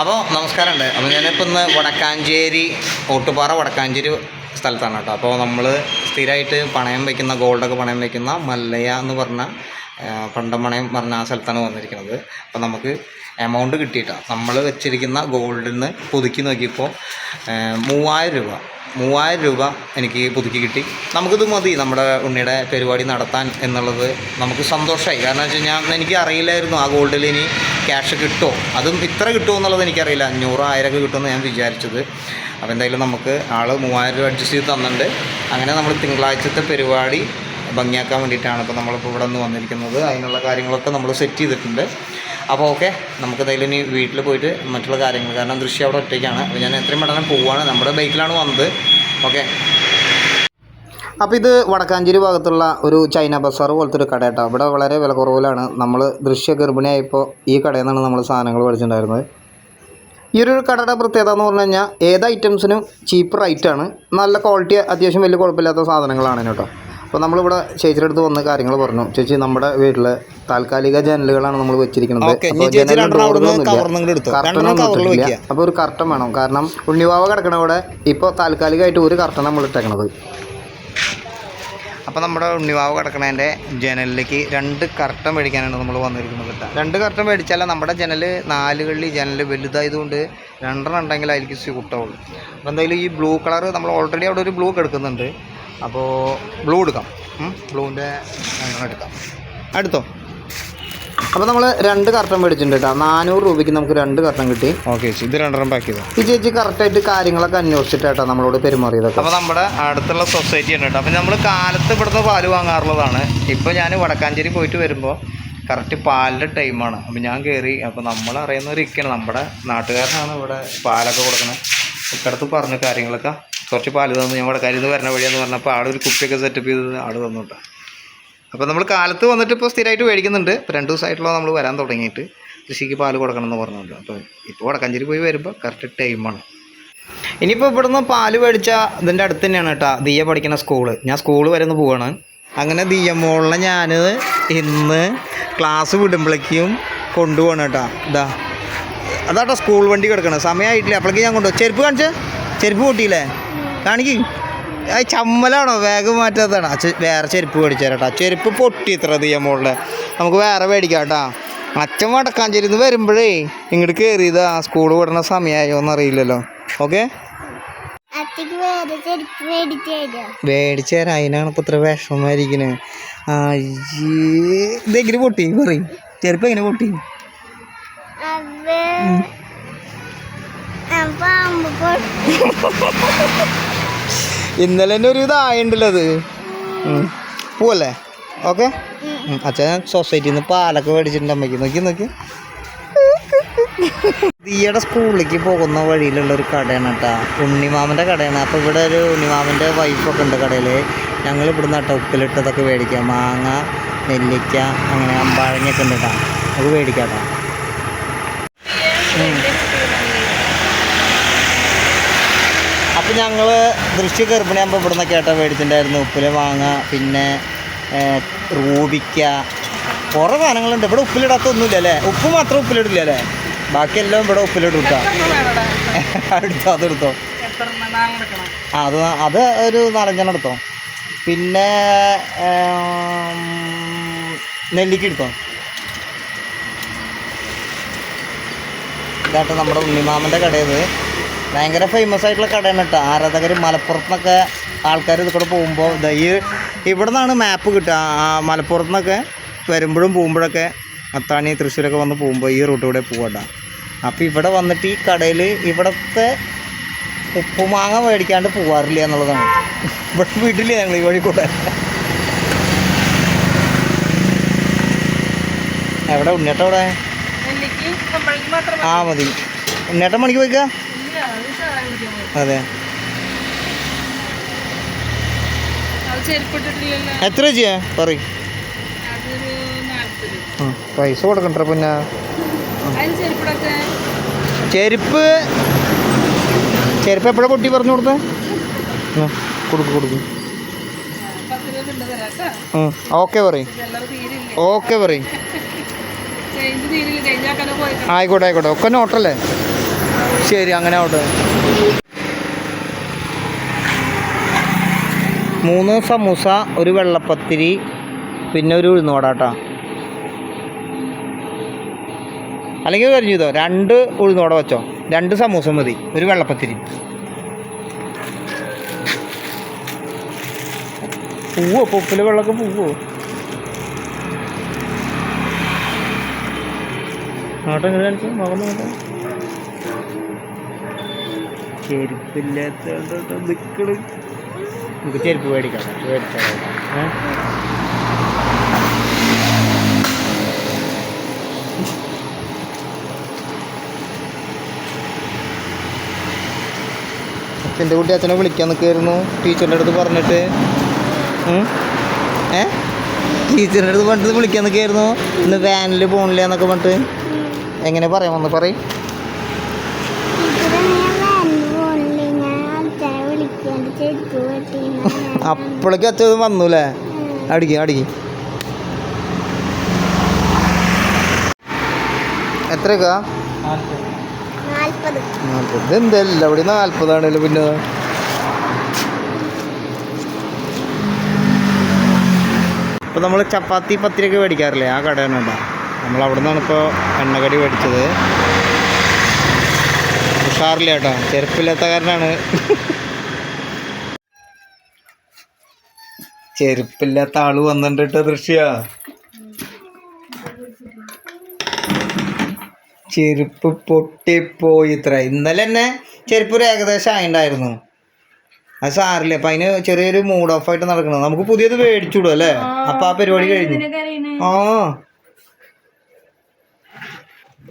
അപ്പോൾ നമസ്കാരമുണ്ട്. അപ്പോൾ ഞാനിപ്പോൾ ഇന്ന് വടക്കാഞ്ചേരി ഓട്ടുപാറ വടക്കാഞ്ചേരി സ്ഥലത്താണ് കേട്ടോ. അപ്പോൾ നമ്മൾ സ്ഥിരമായിട്ട് പണയം വയ്ക്കുന്ന ഗോൾഡൊക്കെ പണയം വയ്ക്കുന്ന മല്ലയ എന്ന് പറഞ്ഞ പണ്ടമണയം പറഞ്ഞ ആ സ്ഥലത്താണ് വന്നിരിക്കുന്നത്. അപ്പോൾ നമുക്ക് എമൗണ്ട് കിട്ടിയിട്ടാണ് നമ്മൾ വെച്ചിരിക്കുന്ന ഗോൾഡിൽ നിന്ന് പുതുക്കി നോക്കിയപ്പോൾ മൂവായിരം രൂപ. മൂവായിരം രൂപ എനിക്ക് പുതുക്കി കിട്ടി. നമുക്കിത് മതി. നമ്മുടെ ഉണ്ണിയുടെ പരിപാടി നടത്താൻ എന്നുള്ളത് നമുക്ക് സന്തോഷമായി കാരണം വെച്ച് കഴിഞ്ഞാൽ എനിക്ക് അറിയില്ലായിരുന്നു ആ ഗോൾഡിൽ ഇനി ക്യാഷ് കിട്ടുമോ? അതും ഇത്ര കിട്ടുമോ എന്നുള്ളത് എനിക്കറിയില്ല. അഞ്ഞൂറ് ആയിരമൊക്കെ കിട്ടുമെന്ന് ഞാൻ വിചാരിച്ചത്. അപ്പോൾ എന്തായാലും നമുക്ക് ആൾ മൂവായിരം രൂപ അഡ്ജസ്റ്റ് ചെയ്ത് തന്നിട്ടുണ്ട്. അങ്ങനെ നമ്മൾ തിങ്കളാഴ്ചത്തെ പരിപാടി ഭംഗിയാക്കാൻ വേണ്ടിയിട്ടാണ് ഇപ്പോൾ നമ്മളിപ്പോൾ ഇവിടെ നിന്ന് വന്നിരിക്കുന്നത്. അതിനുള്ള കാര്യങ്ങളൊക്കെ നമ്മൾ സെറ്റ് ചെയ്തിട്ടുണ്ട്. അപ്പോൾ ഓക്കെ നമുക്ക് എന്തായാലും ഇനി വീട്ടിൽ പോയിട്ട് മറ്റുള്ള കാര്യങ്ങൾ. കാരണം ദൃശ്യം അവിടെ ഒറ്റയ്ക്കാണ്. അപ്പോൾ ഞാൻ എത്രയും പെട്ടെന്ന് പോവുകയാണ് നമ്മുടെ ബൈക്കിലാണ് വന്നത്. ഓക്കെ. അപ്പോൾ ഇത് വടക്കാഞ്ചേരി ഭാഗത്തുള്ള ഒരു ചൈന ബസാർ പോലത്തെ ഒരു കട കേട്ടോ ഇവിടെ വളരെ വില കുറവിലാണ്. നമ്മൾ ദൃശ്യ ഗർഭിണിയായപ്പോൾ ഈ കടയിൽ നിന്നാണ് നമ്മൾ സാധനങ്ങൾ മേടിച്ചിട്ടുണ്ടായിരുന്നത്. ഈ ഒരു കടയുടെ പ്രത്യേകത എന്ന് പറഞ്ഞു കഴിഞ്ഞാൽ ഏത് ഐറ്റംസിനും ചീപ്പ് റേറ്റാണ്. നല്ല ക്വാളിറ്റി അത്യാവശ്യം വലിയ കുഴപ്പമില്ലാത്ത സാധനങ്ങളാണ് കേട്ടോ. അപ്പോൾ നമ്മളിവിടെ ചേച്ചിയുടെ അടുത്ത് വന്ന് കാര്യങ്ങൾ പറഞ്ഞു. ചേച്ചി നമ്മുടെ വീട്ടിൽ താൽക്കാലിക ജനലുകളാണ് നമ്മൾ വെച്ചിരിക്കുന്നത്. കർട്ടനൊന്നും ഇട്ടിട്ടില്ല. അപ്പോൾ ഒരു കർട്ടൻ വേണം. കാരണം ഉണ്ണിവാവ കിടക്കണ ഇവിടെ ഇപ്പോൾ താൽക്കാലികമായിട്ട് ഒരു കർട്ടൻ നമ്മൾ ഇട്ടേക്കണത്. അപ്പോൾ നമ്മുടെ ഉണ്ണിവാവ് കിടക്കണതിന്റെ ജനലിലേക്ക് രണ്ട് കർട്ടൻ മേടിക്കാനാണ് നമ്മൾ വന്നിരിക്കുന്നത് കേട്ടോ രണ്ട് കർട്ടൻ മേടിച്ചാൽ നമ്മുടെ ജനൽ നാലുകളിൽ ജനൽ വലുതായതുകൊണ്ട് രണ്ടെണ്ണം ഉണ്ടെങ്കിൽ അതിലേക്ക് സ്യൂട്ടാവുള്ളൂ. അപ്പോൾ എന്തായാലും ഈ ബ്ലൂ കളർ നമ്മൾ ഓൾറെഡി അവിടെ ഒരു ബ്ലൂ കിടക്കുന്നുണ്ട്. അപ്പോൾ ബ്ലൂ എടുക്കാം. ബ്ലൂവിന്റെ എടുക്കാം. അടുത്തോ? അപ്പോൾ നമ്മൾ രണ്ട് കർട്ടൻ മേടിച്ചിട്ടുണ്ട് കേട്ടോ. നാനൂറ് രൂപയ്ക്ക് നമുക്ക് രണ്ട് കർട്ടൻ കിട്ടി. ഓക്കെ ചേച്ചി ഇത് രണ്ടെണ്ണം പാക്ക് ചെയ്തു? ഈ ചേച്ചി കറക്റ്റായിട്ട് കാര്യങ്ങളൊക്കെ അന്വേഷിച്ചിട്ടാട്ടോ നമ്മളോട് പെരുമാറിയതൊക്കെ. അപ്പോൾ നമ്മുടെ അടുത്തുള്ള സൊസൈറ്റി ഉണ്ട് കേട്ടോ. അപ്പോൾ നമ്മൾ കാലത്ത് ഇവിടുന്ന് പാൽ വാങ്ങാറുള്ളതാണ്. ഇപ്പോൾ ഞാൻ വടക്കാഞ്ചേരി പോയിട്ട് വരുമ്പോൾ കറക്റ്റ് പാലിന്റെ ടൈമാണ് അപ്പോൾ ഞാൻ കയറി അപ്പോൾ നമ്മൾ അറിയുന്ന ഒരു അറിയുന്നവരൊക്കെയാണ് നമ്മുടെ നാട്ടുകാരനാണ് ഇവിടെ പാലൊക്കെ കൊടുക്കുന്നത് ഇക്കടത്ത് പറഞ്ഞു കാര്യങ്ങളൊക്കെ കുറച്ച് പാൽ തന്നു. ഞാൻ വടക്കാരിൽ വരണ വരുന്ന വഴിയാന്ന് പറഞ്ഞപ്പോൾ ആടൊരു കുപ്പിയൊക്കെ സെറ്റപ്പ് ചെയ്ത് ആട് തന്നു കേട്ടോ. അപ്പോൾ നമ്മൾ കാലത്ത് വന്നിട്ട് ഇപ്പോൾ സ്ഥിരമായിട്ട് മേടിക്കുന്നുണ്ട്. ഇപ്പോൾ രണ്ട് ദിവസമായിട്ടുള്ള നമ്മൾ വരാൻ തുടങ്ങിയിട്ട് കൃഷിക്ക് പാൽ കൊടുക്കണം എന്ന് പറഞ്ഞുകൊണ്ട്. അപ്പോൾ ഇപ്പോൾ വടക്കഞ്ചേരി പോയി വരുമ്പോൾ കറക്റ്റ് ടൈമാണ് ഇനിയിപ്പോൾ ഇവിടുന്ന് പാൽ മേടിച്ച ഇതിന്റെ അടുത്ത് തന്നെയാണ് കേട്ടോ. ദിയ പഠിക്കുന്ന സ്കൂൾ. ഞാൻ സ്കൂൾ വരെ ഒന്ന് പോവാണ്. അങ്ങനെ ദിയ മോളിനെ ഞാൻ ഇന്ന് ക്ലാസ് വിടുമ്പോഴേക്കും കൊണ്ടുപോകണം കേട്ടോ. ഇതാ. അതാട്ടോ സ്കൂൾ വണ്ടി കിടക്കണം സമയമായിട്ടില്ല അപ്പോഴേക്കും ഞാൻ കൊണ്ടുപോകും ചെരുപ്പ് കാണിച്ച? ചെരുപ്പ് പൊട്ടിയില്ലേ? കാണിക്കും. ചമ്മലാണോ? ബാഗ് മാറ്റാത്തതാണ്. അച്ഛ വേറെ ചെരുപ്പ് മേടിച്ചു തരാം കേട്ടോ. ചെരുപ്പ് പൊട്ടി ഇത്ര ദിയ മോളിലെ. നമുക്ക് വേറെ മേടിക്കാം കേട്ടോ. അച്ഛൻ വടക്കാഞ്ചേരിന്ന് വരുമ്പോഴേ ഇങ്ങോട്ട് കയറിയതാ സ്കൂൾ വിടണ സമയമായോ എന്നറിയില്ലല്ലോ. ഓക്കെ? മേടിച്ചേരാ മേടിച്ചു തരാം. അതിനാണ് ഇപ്പം ഇത്ര വിഷമമായിരിക്കുന്നത് ഇതെങ്ങനെ പൊട്ടി? പറയും. ചെരുപ്പ് എങ്ങനെ പൊട്ടി? പാമ്പ് പൊട്ടി. ഇന്നലെ തന്നെ ഒരു ഇതായുണ്ടല്ലോ അത്. ഉം. പോവല്ലേ? ഓക്കെ? അച്ഛൻ സൊസൈറ്റിയിൽ നിന്ന് പാലൊക്കെ മേടിച്ചിട്ടുണ്ട് അമ്മയ്ക്ക്. നോക്കി നോക്കി. ഈയുടെ സ്കൂളിലേക്ക് പോകുന്ന വഴിയിലുള്ള ഒരു കടയാണ് കേട്ടോ ഉണ്ണിമാമന്റെ കടയാണ്. അപ്പോൾ ഇവിടെ ഒരു ഉണ്ണിമാമന്റെ വൈഫൊക്കെ ഉണ്ട് കടയിൽ ഞങ്ങൾ ഇവിടുന്ന് കേട്ടോ ഉപ്പിലിട്ടതൊക്കെ മേടിക്കാം. മാങ്ങ നെല്ലിക്ക അങ്ങനെ അമ്പാഴങ്ങയൊക്കെ ഉണ്ട് കേട്ടോ അത് മേടിക്കാം കേട്ടോ അപ്പോൾ ഞങ്ങൾ ദൃശ്യ ഗർഭിണിയാകുമ്പോൾ ഇവിടെ നിന്നൊക്കെ ഏട്ടാ മേടിച്ചിട്ടുണ്ടായിരുന്നു. ഉപ്പിൽ മാങ്ങ പിന്നെ റൂപിക്ക റൂബിക്ക. കുറേ സാധനങ്ങളുണ്ട്. ഇവിടെ ഉപ്പിലിടാത്ത ഒന്നുമില്ല അല്ലേ? ഉപ്പ് മാത്രം ഉപ്പിലിടില്ല അല്ലേ? ബാക്കിയെല്ലാം ഇവിടെ ഉപ്പിലിടും എടുത്തോ അതെടുത്തോ അത് അത് ഒരു നാലഞ്ചെണ്ണം എടുത്തോ. പിന്നെ നെല്ലിക്ക എടുത്തോ. ഇതായിട്ട് നമ്മുടെ ഉണ്ണിമാമന്റെ കടയത് ഭയങ്കര ഫേമസ് ആയിട്ടുള്ള കടയാണ് കേട്ടോ. ആരാധകർ മലപ്പുറത്ത് നിന്നൊക്കെ ആൾക്കാർ ഇത് കൂടെ പോകുമ്പോൾ ഇതാ ഈ ഇവിടെ നിന്നാണ് മാപ്പ് കിട്ടുക. ആ മലപ്പുറത്ത് നിന്നൊക്കെ വരുമ്പോഴും പോകുമ്പോഴൊക്കെ അത്താണി തൃശ്ശൂരൊക്കെ വന്ന് പോകുമ്പോൾ ഈ റൂട്ടിലൂടെ പോകണ്ട അപ്പോൾ ഇവിടെ വന്നിട്ട് ഈ കടയിൽ ഇവിടുത്തെ ഉപ്പുമാങ്ങ മേടിക്കാണ്ട് പോവാറില്ല എന്നുള്ളതാണ്. ഇവിടെ വീട്ടിൽ ഞങ്ങൾ ഈ വഴി കൂടെ. എവിടെ ഉണ്ണിയേട്ട എവിടെ ആ മതി. ഉണ്ണേട്ടൻ മണിക്ക് പോയിക്കാ? അതെ. എത്ര ചെയ്യാ പറ പൈസ കൊടുക്കണ്ട പിന്നെ. ചെരുപ്പ് ചെരുപ്പ്. എപ്പോഴാ കൊട്ടി പറഞ്ഞു കൊടുത്തേ? കൊടുക്കും കൊടുക്കും. ഓക്കെ പറയും. ഓക്കെ പറയും. ആയിക്കോട്ടെ ആയിക്കോട്ടെ. ഒക്കെ നോട്ടല്ലേ? ശരി അങ്ങനെ ആവട്ടെ. മൂന്ന് സമൂസ ഒരു വെള്ളപ്പത്തിരി പിന്നെ ഒരു ഉഴുന്നുവട കേട്ടോ അല്ലെങ്കിൽ കരിഞ്ഞു ഇതോ. രണ്ട് ഉഴുന്നുവട വെച്ചോ. രണ്ട് സമൂസ മതി ഒരു വെള്ളപ്പത്തിരി. പൂവോ? പൊപ്പിലെ വെള്ളമൊക്കെ പൂവോ? നോട്ടെ ഇങ്ങനെ കാണിച്ചു? മുഖം നോട്ടെ ചെരുപ്പില്ലാത്ത നിക്കൾ നമുക്ക് ചെരുപ്പ് മേടിക്കാം മേടിച്ചാൽ അച്ഛന്റെ കുട്ടി അച്ഛനെ വിളിക്കാൻ നിൽക്കുമായിരുന്നു ടീച്ചറിന്റെ അടുത്ത് പറഞ്ഞിട്ട്? ഏ? ടീച്ചറിന്റെ അടുത്ത് പറഞ്ഞിട്ട് വിളിക്കാൻ നിൽക്കുമായിരുന്നു ഇന്ന് വാനിൽ പോണില്ല എന്നൊക്കെ പറഞ്ഞിട്ട്. എങ്ങനെ പറയാമെന്ന് പറയും ടീച്ചറെ ഞാൻ വാനിൽ പോണില്ല ഞാൻ അച്ഛനെ വിളിക്കാണ്ട് ചെരുപ്പ് വെട്ടി അപ്പോഴേക്കും അച്ഛൻ വന്നൂലേ അടിക്കും അടിക്കും. എത്രയൊക്കെ? എന്തല്ല ഇവിടെ നാൽപ്പതാണല്ലോ പിന്നെ? ഇപ്പൊ നമ്മൾ ചപ്പാത്തി പത്തിരിയൊക്കെ മേടിക്കാറില്ലേ ആ കടയാണ് കേട്ടോ നമ്മൾ അവിടെ നിന്നാണ് ഇപ്പോൾ എണ്ണക്കടി മേടിച്ചത്. ഉഷാറില്ല കേട്ടോ. ചെരുപ്പില്ലാത്ത കാരനാണ്. ചെരുപ്പില്ലാത്ത ആൾ വന്നിട്ട് ദൃശ്യ ചെരുപ്പ് പൊട്ടിപ്പോയി ഇത്ര. ഇന്നലെ തന്നെ ചെരുപ്പ് ഒരു ഏകദേശം ആയിണ്ടായിരുന്നു. അത് സാറില്ല? അപ്പൊ അതിന് ചെറിയൊരു മൂഡ് ഓഫ് ആയിട്ട് നടക്കണം? നമുക്ക് പുതിയത് മേടിച്ചുവിടും അല്ലേ? അപ്പൊ ആ പരിപാടി കഴിഞ്ഞു. ആ.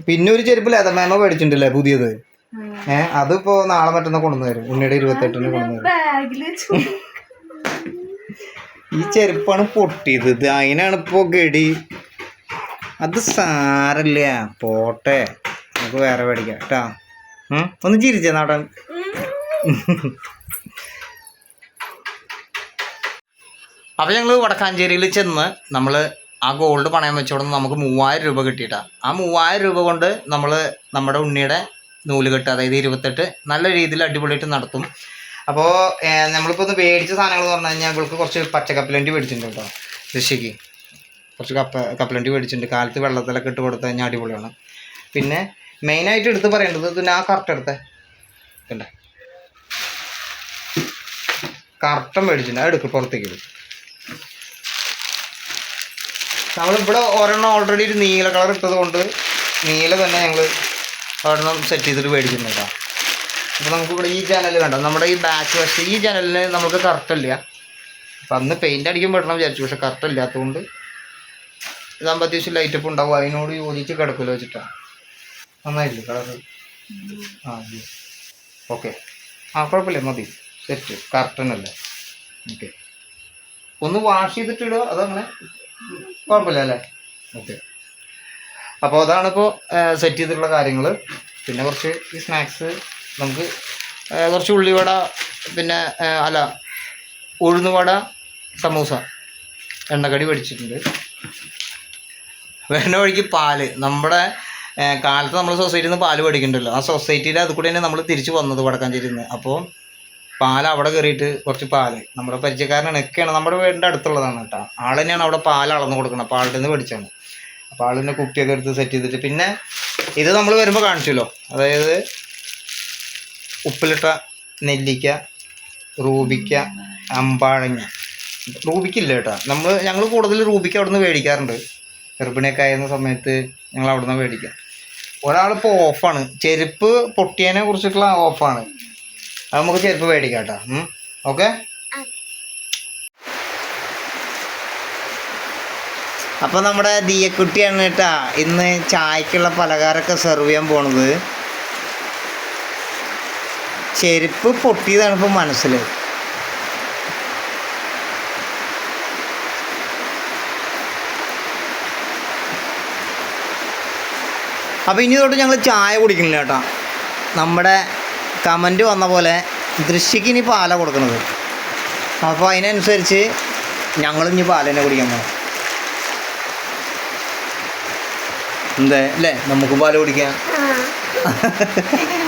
പിന്നെ ഒരു ചെരുപ്പ് ലെതർ മേമ മേടിച്ചിട്ടുണ്ടല്ലേ പുതിയത്? ഏഹ് അതിപ്പോ നാളെ മറ്റന്നാ കൊണ്ടുവരും ഉണ്ണിയുടെ ഇരുപത്തെട്ടിന് കൊണ്ടുവരും ഈ ചെരുപ്പാണ് പൊട്ടിയത്. ഇത് അതിനാണ് ഇപ്പോൾ ഗടി അത് സാരല്ല. പോട്ടെ. നമുക്ക് വേറെ മേടിക്കാം കേട്ടോ? ഒന്ന് ചിരിച്ചേ നാടൻ. അപ്പോൾ ഞങ്ങൾ വടക്കാഞ്ചേരിയിൽ ചെന്ന് നമ്മൾ ആ ഗോൾഡ് പണയം വെച്ചോടുന്ന് നമുക്ക് മൂവായിരം രൂപ കിട്ടിയിട്ടാ. ആ മൂവായിരം രൂപ കൊണ്ട് നമ്മൾ നമ്മുടെ ഉണ്ണിയുടെ നൂലുകെട്ട് അതായത് ഇരുപത്തെട്ട് നല്ല രീതിയിൽ അടിപൊളിയായിട്ട് നടത്തും. അപ്പോൾ നമ്മളിപ്പോൾ ഒന്ന് മേടിച്ച സാധനങ്ങൾ എന്ന് പറഞ്ഞു കഴിഞ്ഞാൽ ഇവൾക്ക് കുറച്ച് പച്ചക്കപ്പലണ്ടി മേടിച്ചിട്ടുണ്ട് കേട്ടോ ഋഷിക്ക് കുറച്ച് കപ്പ കപ്പലണ്ടി മേടിച്ചിട്ടുണ്ട്. കാലത്ത് വെള്ളത്തിലൊക്കെ ഇട്ട് കൊടുത്തു കഴിഞ്ഞാൽ അടിപൊളിയാണ്. പിന്നെ മെയിനായിട്ട് എടുത്ത് പറയേണ്ടത് പിന്നെ ആ കറക്റ്റ് എടുത്തേ. കണ്ടേ? കറക്റ്റം മേടിച്ചിട്ടുണ്ട്. അത് എടുക്ക് പുറത്തേക്ക്. നമ്മളിവിടെ ഒരെണ്ണം ഓൾറെഡി ഒരു നീല കളർ ഇട്ടത് കൊണ്ട് നീല തന്നെ ഞങ്ങൾ ഒരെണ്ണം സെറ്റ് ചെയ്തിട്ട് മേടിക്കുന്നു കേട്ടോ. അപ്പോൾ നമുക്കിവിടെ ഈ ജനൽ കണ്ടോ? നമ്മുടെ ഈ ബാക്ക് വശത്ത് ഈ ജനലിന് നമുക്ക് കറക്റ്റ് ഇല്ല. അപ്പം അന്ന് പെയിന്റ് അടിക്കാൻ പെടണം വിചാരിച്ചു പക്ഷെ കറക്റ്റ് ഇല്ലാത്തതുകൊണ്ട് ഇതാകുമ്പോൾ അത്യാവശ്യം ലൈറ്റപ്പ് ഉണ്ടാവും. അതിനോട് യോജിച്ച് കിടക്കില്ല വെച്ചിട്ടാണ് നന്നായില്ലേ കളർ ആ ഓക്കെ ആ കുഴപ്പമില്ല മതി. സെറ്റ് കറക്റ്റ് അല്ലേ? ഓക്കെ ഒന്ന് വാഷ് ചെയ്തിട്ടിടുക അതങ്ങനെ കുഴപ്പമില്ല അല്ലേ? ഓക്കെ അപ്പോൾ അതാണിപ്പോൾ സെറ്റ് ചെയ്തിട്ടുള്ള കാര്യങ്ങൾ പിന്നെ കുറച്ച് ഈ സ്നാക്സ് നമുക്ക് കുറച്ച് ഉള്ളിവട പിന്നെ അല ഉഴുന്നുവട സമൂസ എണ്ണക്കടി പഠിച്ചിട്ടുണ്ട് വേണ്ട വഴിക്ക് പാൽ. നമ്മുടെ കാലത്ത് നമ്മൾ സൊസൈറ്റിയിൽ നിന്ന് പാൽ പഠിക്കണ്ടല്ലോ ആ സൊസൈറ്റിയിൽ അത് കൂടെ തന്നെ നമ്മൾ തിരിച്ച് വന്നത് വടക്കാഞ്ചേരിയിൽ നിന്ന് അപ്പോൾ പാൽ അവിടെ കയറിയിട്ട് കുറച്ച് പാൽ. നമ്മുടെ പരിചയക്കാരനാണ്. ഒക്കെയാണ് നമ്മുടെ വീടിന്റെ അടുത്തുള്ളതാണ് കേട്ടോ. ആൾ തന്നെയാണ് അവിടെ പാൽ അളന്ന് കൊടുക്കണം അപ്പോൾ ആളുടെ നിന്ന് പഠിച്ചാണ്. അപ്പോൾ ആളിന്റെ കുപ്പിയൊക്കെ എടുത്ത് സെറ്റ് ചെയ്തിട്ട് പിന്നെ ഇത് നമ്മൾ വരുമ്പോൾ കാണിച്ചല്ലോ. അതായത് ഉപ്പിലിട്ട നെല്ലിക്ക റൂബിക്ക അമ്പാഴങ്ങ. റൂബിക്കില്ല കേട്ടോ. നമ്മൾ ഞങ്ങൾ കൂടുതൽ റൂബിക്ക അവിടെ നിന്ന് മേടിക്കാറുണ്ട്. ഗർഭിണിയൊക്കെ ആയിരുന്ന സമയത്ത് ഞങ്ങൾ അവിടെ നിന്ന് മേടിക്കാം ഒരാളിപ്പോൾ ഓഫാണ്. ചെരുപ്പ് പൊട്ടിയതിനെ കുറിച്ചിട്ടുള്ള ഓഫാണ്. അത് നമുക്ക് ചെരുപ്പ് മേടിക്കാം കേട്ടോ. ഓക്കെ? അപ്പോൾ നമ്മുടെ ദിയക്കുട്ടിയാണ് കേട്ടാ ഇന്ന് ചായക്കുള്ള പലഹാരമൊക്കെ സെർവ് ചെയ്യാൻ പോണത്. ചെരുപ്പ് പൊട്ടിയതാണ് ഇപ്പോൾ മനസ്സിൽ അപ്പോൾ ഇനി തൊട്ട് ഞങ്ങൾ ചായ കുടിക്കുന്നില്ല കേട്ടോ. നമ്മുടെ കമന്റ് വന്ന പോലെ ദൃശ്യക്ക് ഇനി പാല കൊടുക്കുന്നത് അപ്പോൾ അതിനനുസരിച്ച് ഞങ്ങൾ ഇനി പാല തന്നെ കുടിക്കാൻ പോകണം എന്താ? അല്ലേ? നമുക്ക് പാൽ കുടിക്കാം.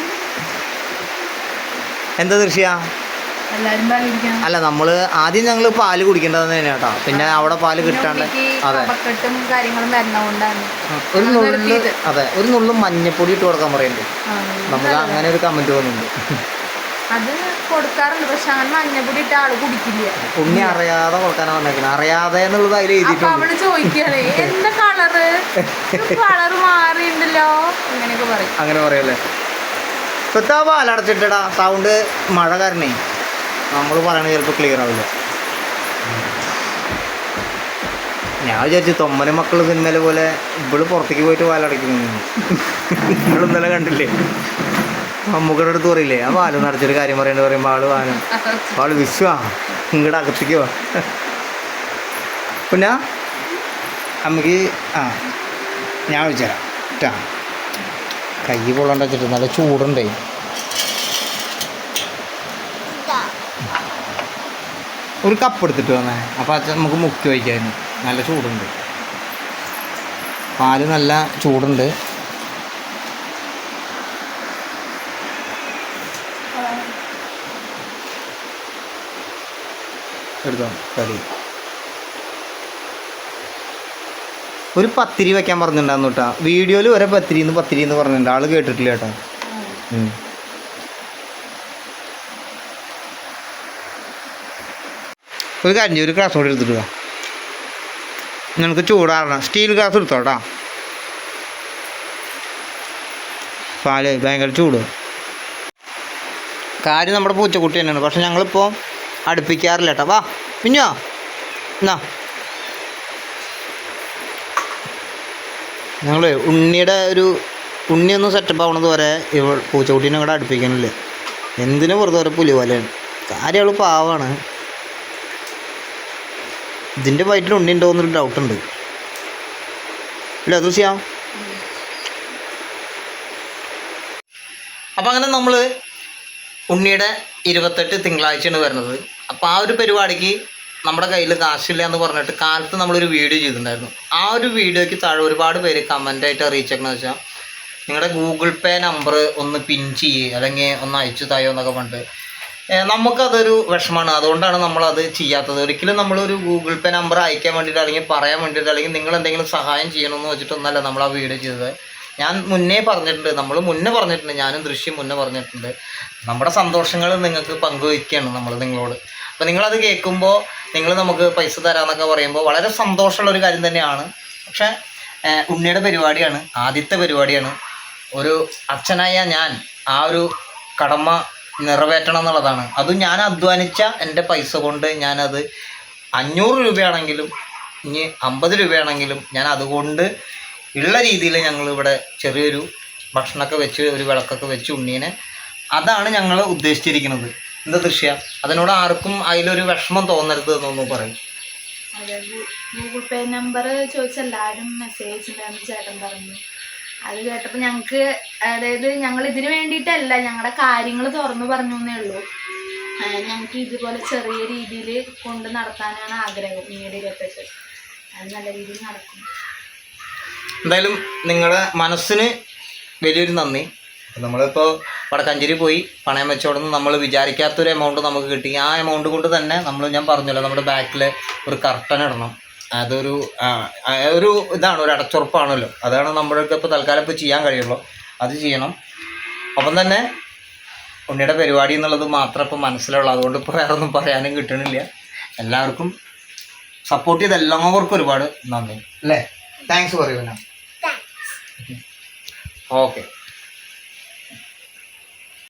എന്താ പാലിരിക്കണം അല്ല നമ്മൾ ആദ്യം ഞങ്ങൾ പാൽ കുടിക്കേണ്ടത് തന്നെയാണ് കേട്ടോ പിന്നെ അവിടെ പാൽ കിട്ടാണ്ട് അതെ. ഒരു നുള്ളു അതെ ഒരു നുള്ളും മഞ്ഞപ്പൊടി ഇട്ട് കൊടുക്കാൻ പറയുന്നുണ്ട് നമുക്ക് അങ്ങനെ ഒരു കമന്റ് തോന്നുന്നുണ്ട് അത് കൊടുക്കാറുണ്ട് പക്ഷെ അങ്ങനെ മഞ്ഞപ്പൊടി ഇട്ട ആൾ കുടിക്കില്ല. ഉണ്ണി അറിയാതെ കൊടുക്കാനാണ് വന്നേക്കുന്നത് അറിയാതെ എന്നുള്ളത് അതിൽ എഴുതിയിട്ടുണ്ട്. അവൾ ചോദിക്കണേ എന്താ കളറ്? കളറ് മാറിയുണ്ടല്ലോ? അങ്ങനെയൊക്കെ പറയും. അങ്ങനെ പറയല്ലേ ഇപ്പത്തെ ആ പാലടച്ചിട്ടടാ സൗണ്ട് മഴ കാരണേ. നമ്മൾ പറയണത് ചിലപ്പോൾ ക്ലിയർ ആവില്ല. ഞാൻ വിചാരിച്ചു തൊമ്മന മക്കൾ സിനിമയിലെ പോലെ ഇവൾ പുറത്തേക്ക് പോയിട്ട് പാലടയ്ക്കുന്നു നിങ്ങൾ ഇന്നലെ കണ്ടില്ലേ? അമ്മൂക്കടെ അടുത്ത് പറയില്ലേ? ആ പാൽ നടച്ചൊരു കാര്യം പറയേണ്ടി പറയുമ്പോൾ ആൾ വാനം ആൾ വിശ്വാ. നിങ്ങളുടെ അകത്തേക്ക് വാ. പിന്നെ അമ്മയ്ക്ക് ആ ഞാൻ വിളിച്ചുതരാം. കേട്ടാ കൈ പൊള്ളണ്ട വെച്ചിട്ട് നല്ല ചൂടുണ്ടേ. ഒരു കപ്പ് എടുത്തിട്ട് വന്നേ. അപ്പോൾ അച്ഛൻ നമുക്ക് മുക്കി വയ്ക്കായിരുന്നു നല്ല ചൂടുണ്ട്. പാൽ നല്ല ചൂടുണ്ട്. എടുത്തോ? കടി. ഒരു പത്തിരി വെക്കാൻ പറഞ്ഞിട്ടുണ്ടായിരുന്നു കേട്ടോ. വീഡിയോയിൽ വരെ പത്തിരി എന്ന് പത്തിരി എന്ന് പറഞ്ഞിട്ടുണ്ട്. ആൾ കേട്ടിട്ടില്ല കേട്ടോ. ഒരു കാര്യം ഒരു ഗ്ലാസ് കൂടി എടുത്തിട്ട് നിങ്ങൾക്ക് ചൂടാറണം. സ്റ്റീൽ ഗ്ലാസ് എടുത്തോട്ടാ പാൽ ഭയങ്കര ചൂട്. കാര്യം നമ്മുടെ പൂച്ചക്കുട്ടി തന്നെയാണ്. പക്ഷെ ഞങ്ങളിപ്പോൾ അടുപ്പിക്കാറില്ല കേട്ടോ വാ പിന്നോ എന്നാ. ഞങ്ങൾ ഉണ്ണിയുടെ ഒരു ഉണ്ണി ഒന്ന് സെറ്റപ്പ് ആവണത് വരെ ഇവ പൂച്ചക്കുട്ടീനെ ഇവിടെ അടുപ്പിക്കണില്ല. എന്തിനു വെറുതെ ഒരു പുലി പോലെയാണ്. കാര്യം അവൾ പാവാണ്. ഇതിന്റെ വയറ്റിൽ ഉണ്ണി ഉണ്ടോ എന്നൊരു ഡൗട്ട് ഉണ്ട്. ഇല്ല അത് ചെയ്യാം. അപ്പം അങ്ങനെ നമ്മൾ ഉണ്ണിയുടെ ഇരുപത്തെട്ട് തിങ്കളാഴ്ചയാണ് വരുന്നത്. അപ്പോൾ ആ ഒരു പരിപാടിക്ക് നമ്മുടെ കയ്യിൽ കാശില്ല എന്ന് പറഞ്ഞിട്ട് കാലത്ത് നമ്മളൊരു വീഡിയോ ചെയ്തിട്ടുണ്ടായിരുന്നു. ആ ഒരു വീഡിയോയ്ക്ക് താഴെ ഒരുപാട് പേര് കമന്റായിട്ട് അറിയിച്ചേക്കണെന്ന് വെച്ചാൽ നിങ്ങളുടെ ഗൂഗിൾ പേ നമ്പർ ഒന്ന് പിൻ ചെയ്യേ അല്ലെങ്കിൽ ഒന്ന് അയച്ചു തായോ എന്നൊക്കെ പറഞ്ഞിട്ട്. നമുക്കതൊരു വിഷമമാണ് അതുകൊണ്ടാണ് നമ്മളത് ചെയ്യാത്തത്. ഒരിക്കലും നമ്മളൊരു ഗൂഗിൾ പേ നമ്പർ അയക്കാൻ വേണ്ടിയിട്ട് അല്ലെങ്കിൽ പറയാൻ വേണ്ടിയിട്ട് അല്ലെങ്കിൽ നിങ്ങൾ എന്തെങ്കിലും സഹായം ചെയ്യണമെന്ന് വെച്ചിട്ടൊന്നല്ല നമ്മൾ ആ വീഡിയോ ചെയ്തത്. ഞാൻ മുന്നേ പറഞ്ഞിട്ടുണ്ട്. നമ്മൾ മുന്നേ പറഞ്ഞിട്ടുണ്ട്. ഞാനും ദൃശ്യം മുന്നേ പറഞ്ഞിട്ടുണ്ട്. നമ്മുടെ സന്തോഷങ്ങൾ നിങ്ങൾക്ക് പങ്കുവയ്ക്കുകയാണ് നമ്മൾ നിങ്ങളോട്. അപ്പോൾ നിങ്ങളത് കേൾക്കുമ്പോൾ നിങ്ങൾ നമുക്ക് പൈസ തരാമെന്നൊക്കെ പറയുമ്പോൾ വളരെ സന്തോഷമുള്ള ഒരു കാര്യം തന്നെയാണ്. പക്ഷേ ഉണ്ണിയുടെ പരിപാടിയാണ് ആദ്യത്തെ പരിപാടിയാണ്. ഒരു അച്ഛനായ ഞാൻ ആ ഒരു കടമ നിറവേറ്റണം എന്നുള്ളതാണ്. അതും ഞാൻ അധ്വാനിച്ച എന്റെ പൈസ കൊണ്ട് ഞാനത് അഞ്ഞൂറ് രൂപയാണെങ്കിലും ഇനി അമ്പത് രൂപയാണെങ്കിലും ഞാൻ അതുകൊണ്ട് ഉള്ള രീതിയിൽ ഞങ്ങൾ ഇവിടെ ചെറിയൊരു ഭക്ഷണമൊക്കെ വെച്ച് ഒരു വിളക്കൊക്കെ വെച്ച് ഉണ്ണീനെ. അതാണ് ഞങ്ങൾ ഉദ്ദേശിച്ചിരിക്കുന്നത്. എന്താ ദൃശ്യ? അതിനോട് ആർക്കും അതിലൊരു വിഷമം തോന്നരുത് എന്നൊന്നും പറയും. ഗൂഗിൾ പേ നമ്പർ ചോദിച്ച എല്ലാവരും മെസ്സേജ് ഉണ്ടായിരുന്നു ചേട്ടൻ പറഞ്ഞു. അത് കേട്ടപ്പോൾ ഞങ്ങൾക്ക് അതായത് ഞങ്ങൾ ഇതിനു വേണ്ടിയിട്ടല്ല ഞങ്ങളുടെ കാര്യങ്ങൾ തുറന്നു പറഞ്ഞു എന്നേ ഉള്ളൂ. ഞങ്ങൾക്ക് ഇതുപോലെ ചെറിയ രീതിയിൽ കൊണ്ട് നടത്താനാണ് ആഗ്രഹം പിന്നീട് ഇരുപത്തെട്ട് അത് നല്ല രീതിയിൽ നടക്കും. എന്തായാലും നിങ്ങളുടെ മനസ്സിന് വലിയൊരു നന്ദി. നമ്മളിപ്പോൾ വടക്കഞ്ചേരി പോയി പണയം വെച്ചോടുന്ന് നമ്മൾ വിചാരിക്കാത്തൊരു എമൗണ്ട് നമുക്ക് കിട്ടി. ആ എമൗണ്ട് കൊണ്ട് തന്നെ നമ്മൾ ഞാൻ പറഞ്ഞല്ലോ നമ്മുടെ ബാക്കിൽ ഒരു കർട്ടൻ ഇടണം. അതൊരു ഒരു ഇതാണ് ഒരു അടച്ചുറപ്പാണല്ലോ. അതാണ് നമ്മുടെയൊക്കെ ഇപ്പോൾ തൽക്കാലം ഇപ്പോൾ ചെയ്യാൻ കഴിയുള്ളൂ. അത് ചെയ്യണം. അപ്പം തന്നെ ഉണ്ണിയുടെ പരിപാടി എന്നുള്ളത് മാത്രം ഇപ്പോൾ മനസ്സിലുള്ളൂ അതുകൊണ്ട് ഇപ്പോൾ വേറെ ഒന്നും പറയാനും കിട്ടണില്ല. എല്ലാവർക്കും സപ്പോർട്ട് ചെയ്ത എല്ലാവർക്കും ഒരുപാട് നന്ദി. അല്ലേ? താങ്ക്സ് പറയൂ ഓക്കെ